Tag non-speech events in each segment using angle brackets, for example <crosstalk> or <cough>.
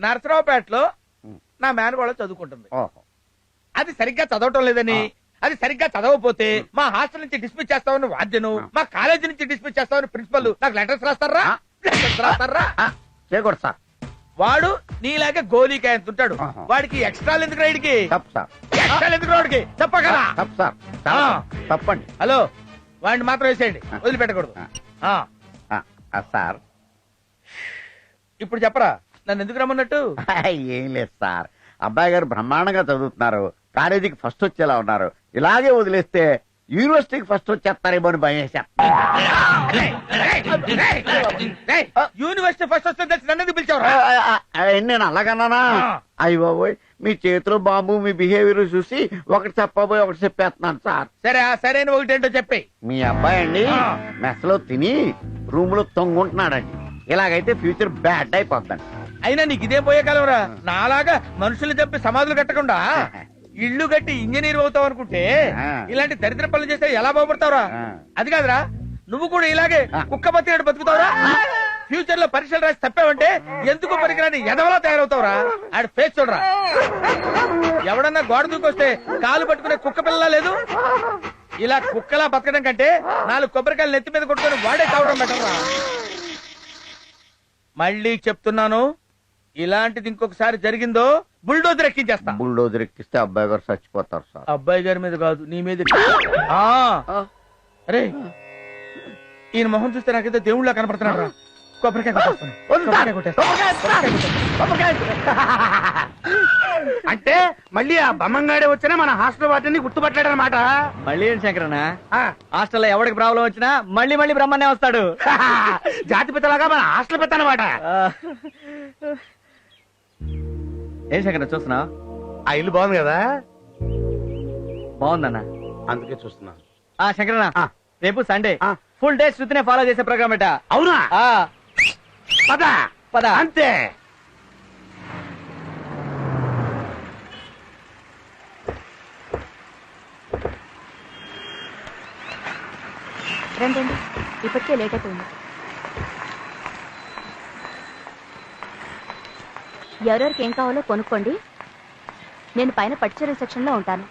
నరసరావుపేటలో. నా మేనగోళ చదువుకుంటుంది. అది సరిగ్గా చదవటం లేదని. అది సరిగ్గా చదవకపోతే మా హాస్టల్ నుంచి డిస్మిస్ చేస్తామని వాద్యను. మా కాలేజీ నుంచి డిస్మిస్ చేస్తామని ప్రిన్సిపల్ నాకు లెటర్స్ రాస్తారా. లెటర్స్ రాస్తారా? చేయకూడదు సార్. వాడు నీలాగే గోలీకాయ ఉంటాడు. వాడికి ఎక్స్ట్రా ఎందుకు రైడ్కి ఎక్స్ట్రా ఎందుకు రాడికి చెప్పగలరా. తప్పండి. హలో వాడిని మాత్రం వేసేయండి. వదిలిపెట్టకూడదు. సార్. ఇప్పుడు చెప్పరా? నన్ను ఎందుకు రమ్మన్నట్టు? <laughs> ఏం లేదు సార్. అబ్బాయి గారు బ్రహ్మాండంగా చదువుతున్నారు. కాలేజీకి ఫస్ట్ వచ్చేలా ఉన్నారు. ఇలాగే వదిలేస్తే యూనివర్సిటీకి ఫస్ట్ వచ్చేస్తారేమో అని భయం. యూనివర్సిటీ ఫస్ట్ వస్తే తెలిసి నన్ను ఆ, నేను అలాగన్నానా. అయ్యి బాబోయ్ మీ చేతిలో బాంబు మీ బిహేవియర్ చూసి ఒకటి చెప్పబోయి ఒకటి చెప్పేస్తున్నాను సార్. సరే ఆ సరైన ఒకటేంటో చెప్పి. మీ అబ్బాయి అండి. మెస్లో తిని రూమ్లో తొంగుంటున్నాడండి. ఇలాగైతే ఫ్యూచర్ బ్యాడ్ అయిపోద్దండి. అయినా నీకు ఇదే పోయే కాలంరా నాలాగా మనుషులు చంపి సమాధులు కట్టకుండా ఇల్లు కట్టి ఇంజనీర్ అవుతావు అనుకుంటే. ఇలాంటి దరిద్ర పనులు చేస్తే ఎలా బాగుపడతావురా. అది కాదురా. నువ్వు కూడా ఇలాగే. కుక్క బతికినట్టు బతుకుతావురా? ఫ్యూచర్లో పరీక్షలు రాసి తప్పావంటే ఎందుకు పనికిరాని ఎదవలా తయారవుతావురా? ఆడ ఫేస్ చూడరా. ఎవడన్నా గోడ దూకొస్తే కాలు పట్టుకునే కుక్క పిల్లలా లేదు? ఇలా కుక్కలా బతకడం కంటే నాలుగు కొబ్బరికాయలు నెత్తి మీద కొట్టుకొని వాడే కావడం మళ్ళీ చెప్తున్నాను ఇలాంటిది ఇంకొకసారి జరిగిందో బుల్డోజర్ ఎక్కించేస్తా. బుల్డోజర్ ఎక్కిస్తే అబ్బాయి గారు చచ్చిపోతారు సార్. అబ్బాయి గారి మీద కాదు నీ మీద ఆ. అరే ఈయన మొహం చూస్తే నాకైతే దేవుళ్ళ కనపడుతున్నాడు రా కొబ్బరికాయ అంటే మళ్ళీ ఆ బమ్మంగాడే వచ్చినా మన హాస్టల్ వాటిని గుర్తుపట్టాడు అనమాట మళ్ళీ ఏం శంకరన్న? హాస్టల్లో ఎవరికి ప్రాబ్లం వచ్చినా మళ్ళీ మళ్ళీ బ్రహ్మన్నే వస్తాడు. <laughs> జాతి పిత్తలాగా మన హాస్టల్ పెద్ద అనమాట. ఏం శంకరన్న చూస్తున్నావు ఆ ఇల్లు బాగుంది కదా? బాగుందన్న. అందుకే చూస్తున్నా. ఆ శంకరన్న ఆ. రేపు సండే ఆ. ఫుల్ డే శృతినే ఫాలో చేసే ప్రోగ్రామ్ ఎట అవునా? ఆ, పద. పద. అంతే. రండి. ఇప్పటికే లేట్ అయిపోయింది. ఎవరెవరికి ఏం కావాలో కొనుక్కోండి. నేను పైన పట్టుచీరల సెక్షన్ ఉంటాను.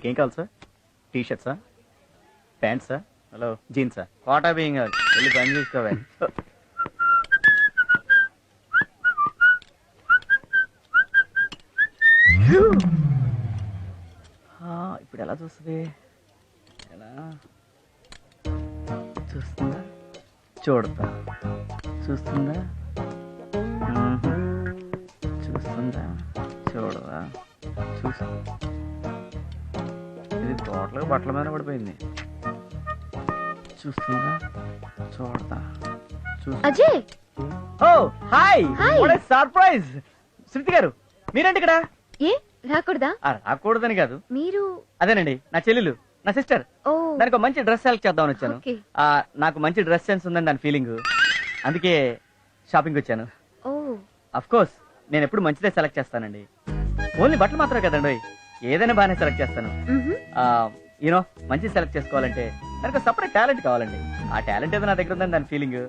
మీకేం కావాలి సార్? టీ షర్ట్సా ప్యాంట్సా హలో జీన్సా కోటా బియ్యం కావాలి వెళ్ళి పని చూసుకోవాలి ఇప్పుడు ఎలా చూస్తుంది? ఎలా? చూస్తుందా? చూడతా చూస్తుందా. చూస్తుందా? చూడదా చూసి ఇది టోటల్గా బట్టల మీద పడిపోయింది. చూస్తుందా చూడతా? అజయ్! ఓ హాయ్. సర్ప్రైజ్ శృతి గారు మీరేంటి ఇక్కడ? ఏ రాకూడదా? రాకూడదని కాదు. మీరు? అదేనండి నా చెల్లెలు నా సిస్టర్ దానికి ఒక మంచి డ్రెస్ సెలెక్ట్ చేద్దామని వచ్చాను. నాకు మంచి డ్రెస్ సెన్స్ ఉందని దాని ఫీలింగ్ అందుకే షాపింగ్ వచ్చాను. అఫ్ కోర్స్ నేను ఎప్పుడు మంచిదే సెలెక్ట్ చేస్తానండి. ఓన్లీ బట్టలు మాత్రమే కదండి ఏదైనా బాగానే సెలెక్ట్ చేస్తాను. యూనో మంచి సెలెక్ట్ చేసుకోవాలంటే దానికి సపరేట్ టాలెంట్ కావాలండి. ఆ టాలెంట్ ఏదో నా దగ్గర ఉందని దాని ఫీలింగ్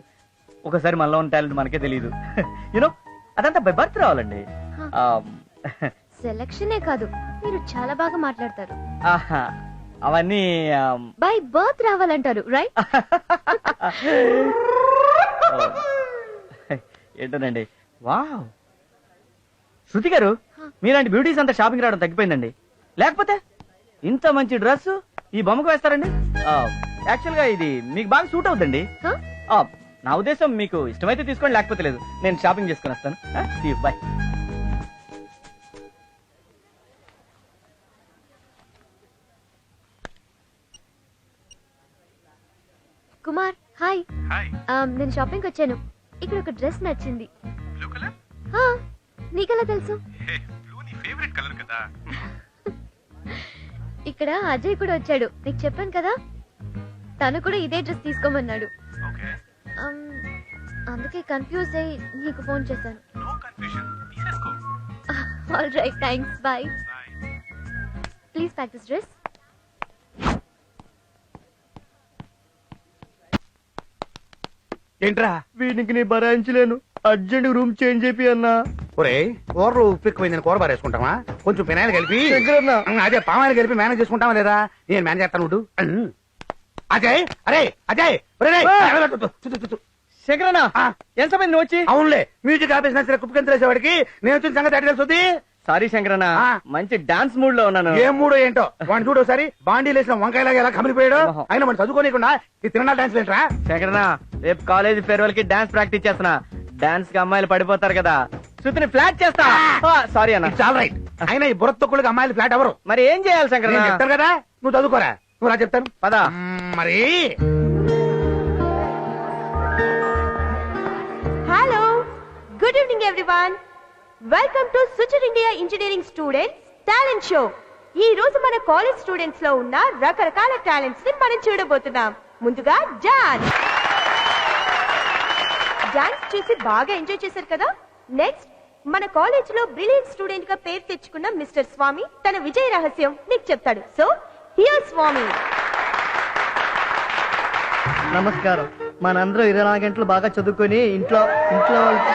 ఒకసారి మనలో ఉన్న టాలెంట్ మనకే తెలియదు. <laughs> యూనో అదంతా బై బర్త్ రావాలండి. సెలక్షనే కాదు మీరు చాలా బాగా మాట్లాడతారు. ఆహా, అవన్నీ బై బర్త్ రావాలంటారు రైట్ <laughs> ఏంటోనండి? వావ్. శృతి గారు మీలాంటి బ్యూటీస్ అంతా షాపింగ్ రావడం తగ్గిపోయిందండి. లేకపోతే ఇంత మంచి డ్రెస్ ఈ బొమ్మకు వేస్తారండి? యాక్చువల్గా ఇది మీకు బాగా సూట్ అవుతుందండి? నా ఉద్దేశం మీకు ఇష్టమైతే తీసుకోండి లేకపోతే లేదు. నేను షాపింగ్ చేసుకుని వస్తాను. బాయ్ నేను షాపింగ్ వచ్చాను. ఇక్కడ ఒక డ్రెస్ నచ్చింది. నీకెలా తెలుసు? <laughs> ఇక్కడ అజయ్ కూడా వచ్చాడు. నీకు చెప్పాను కదా? తను కూడా ఇదే డ్రెస్ తీసుకోమన్నాడు. అందుకే కన్ఫ్యూజ్ అయ్యి నీకు ఫోన్ చేశాను. All right thanks bye please pack this dress ఏంట్రా? వీడికి నీ భరాయించలేను. అర్జెంట్ రూమ్ చేంజ్ చేపి అన్నా. ఒరే కూరలు ఉప్పు ఎక్కువైందని కూర బారేసుకుంటావా? కొంచెం ఫినాయిల్ కలిపి. ఉమ్, అదే పామాయిల్ కలిపి మేనేజ్ చేసుకుంటావా లేదా? నేను మేనేజ్ చేస్తాను ఉండు. అజయ్ అరే అజయ్ ఒరే రేయ్, తు. శంకరన్న ఆ. ఎంత మంది నువ్వు వచ్చి? అవునులే మ్యూజిక్ ఆఫీస్ నచ్చిన కుప్పకెంతలేసేవాడికి నేను వచ్చిన సంగతి అడిగి తెలుస్తుంది సారీ శంకరన్న ఆ. మంచి డాన్స్ మూడ్లో ఉన్నాను. ఏం మూడో ఏంటో? వాడిని చూడు ఒకసారి. బాండీ లేసిన వంకాయలాగా ఎలా కమిలిపోయాడు. అయినా మనం చదువుకోనికుండా ఈ తిరణాలు డాన్స్ ఏంట్రా? శంకరన్న రేపు కాలేజ్ ఫేర్వెల్కి డాన్స్ ప్రాక్టీస్ చేస్తున్నా. డాన్స్కి అమ్మాయిలు పడిపోతారు కదా. శృతిని ఫ్లాట్ చేస్తా. సారీ అన్న. ఆల్ రైట్ అయినా ఈ బుర్ర తొక్కులకి అమ్మాయిలు ఫ్లాట్ ఎవరు మరి ఏం చేయాలి నేను శంకరన్న చెప్తాను కదా నువ్వు చదువుకోరా. నువ్వు రా చెప్తాను. పద. మరి? Hello good evening everyone welcome to Suchar India engineering students talent show ఈ రోజు మన కాలేజ్ స్టూడెంట్స్లో ఉన్న రకరకాల టాలెంట్స్ని మనం చూడబోతున్నాం. ముందుగా డాన్స్ డాన్స్ చూసి బాగా ఎంజాయ్ చేశారు కదా? నెక్స్ట్ మన కాలేజ్లో బ్రిలియంట్ స్టూడెంట్గా పేరు తెచ్చుకున్న మిస్టర్ స్వామి తన విజయ రహస్యం నీకు చెప్తాడు. So here Swami. నమస్కారం. మనందరం ఇరవై నాలుగు గంటలు బాగా చదువుకొని ఇంట్లో ఇంట్లో వాళ్ళకి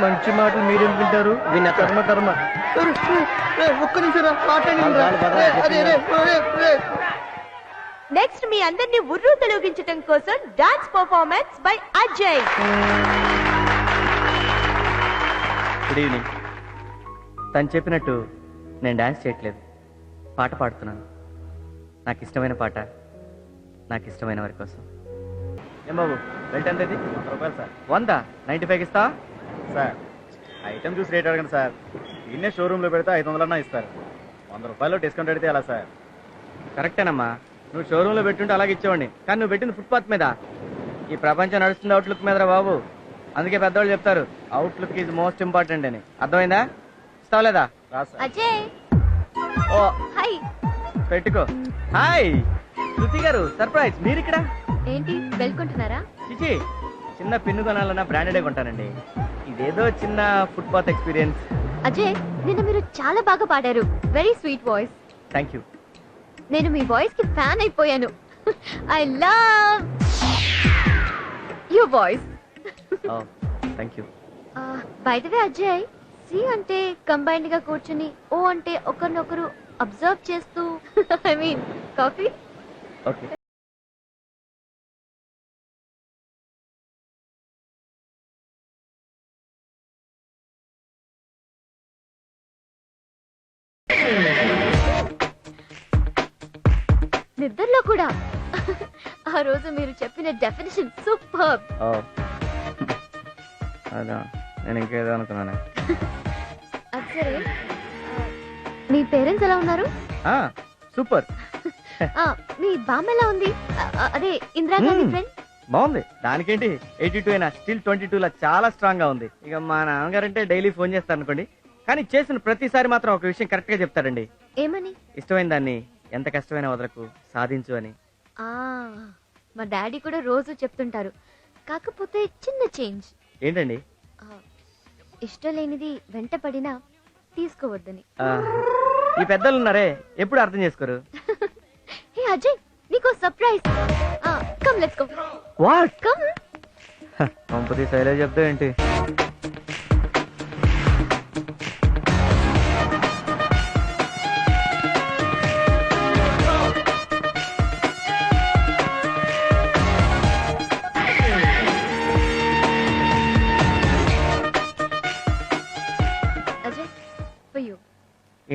మంచి మాటలు మీరేం వింటారు. విన్న కర్మ కర్మ. ఒక్క నిమిషం నెక్స్ట్ మీ అందరినీ ఉర్రు తొలగించడం కోసం dance performance by Ajay good evening తను చెప్పినట్టు నేను డాన్స్ చేయట్లేదు. పాట పాడుతున్నాను. నాకు ఇష్టమైన పాట నాకు ఇష్టమైన వారి కోసం. ఏం బాబు రేట్ ఎంత ఇది? వంద రూపాయలు సార్. వంద? నైంటీ ఫైవ్ ఇస్తా? సార్ ఐటమ్ చూసి రేట్ అడగండి సార్. ఇన్నే షోరూంలో పెడితే ఐదు వందలన్నా ఇస్తారు. వంద రూపాయలు డిస్కౌంట్ పెడితే ఎలా సార్? కరెక్టేనమ్మా నువ్వు షోరూంలో పెట్టుంటే అలాగే ఇచ్చేవాడిని. కానీ నువ్వు పెట్టింది ఫుట్పాత్ మీద. ఈ ప్రపంచం నడుస్తుంది అవుట్లుక్ మీదరా బాబు. అందుకే పెద్దవాళ్ళు చెప్తారు అవుట్లుక్ ఈజ్ మోస్ట్ ఇంపార్టెంట్ అని. అర్థమైందా? ఇస్తావలేదా? అజయ్. ఓ. హాయ్ పెట్టుకో. హాయ్ శృతి గారు సర్ప్రైజ్ మీరు ఇక్కడ ఏంటి వెళ్ళుకుంటున్నారా చిచి చిన్న పిన్ను కొనాలన్నా బ్రాండెడే కొంటానండి. ఇదేదో చిన్న ఫుట్పాత్ ఎక్స్పీరియన్స్ అజయ్ నిన్న మీరు చాలా బాగా పాడారు. Very sweet voice thank you నేను మీ వాయిస్కి ఫ్యాన్ అయిపోయాను. I love your voice thank you by the way Ajay. C అంటే కంబైన్డ్గా కూర్చుని ఓ అంటే ఒకరినొకరు అబ్జర్వ్ చేస్తూ ఐ మీన్ కాఫీ ఓకే రోజు మీరు చెప్పిన డెఫినేషన్ సూపర్ అదా నేను ఇంకేదో అనుకున్నాను. ఆ, మీ పేరెంట్స్ ఎలా ఉన్నారు? సూపర్. ఆ, మీ బామ్మ ఎలా ఉంది? అదే ఇందిరాగాంధీ. ఫ్రెండ్ బాగుంది. దానికేంటి ఎయిటీ టూ అయినా స్టిల్ ట్వంటీ టూ లా చాలా స్ట్రాంగ్గా ఉంది. ఇక మా నాన్నగారంటే డైలీ ఫోన్ చేస్తారు అనుకోండి. కానీ చేసిన ప్రతిసారి మాత్రం ఒక విషయం కరెక్ట్గా చెప్తాడండి. ఏమని? ఇష్టమైన దాన్ని ఎంత కష్టమైన వదలకు సాధించు అని. ఆ. మా డాడీ కూడా రోజు చెప్తుంటారు. కాకపోతే చిన్న చేంజ్. ఏంటండి? ఇష్టం లేనిది వెంట పడినా తీసుకోవద్దని. ఆ, ఈ పెద్దలు ఉన్నారే ఎప్పుడు అర్థం చేసుకోరు? <laughs> హే అజయ్ నీకో surprise. Come let's go what come కంపతి Shailaja చెప్తా ఏంటి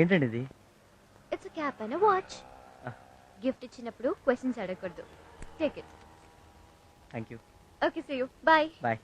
ఏంటండి ఇది? It's cap and watch. Gift ఇచ్చినప్పుడు క్వశ్చన్స్ అడగకూడదు. Take it thank you okay see you bye bye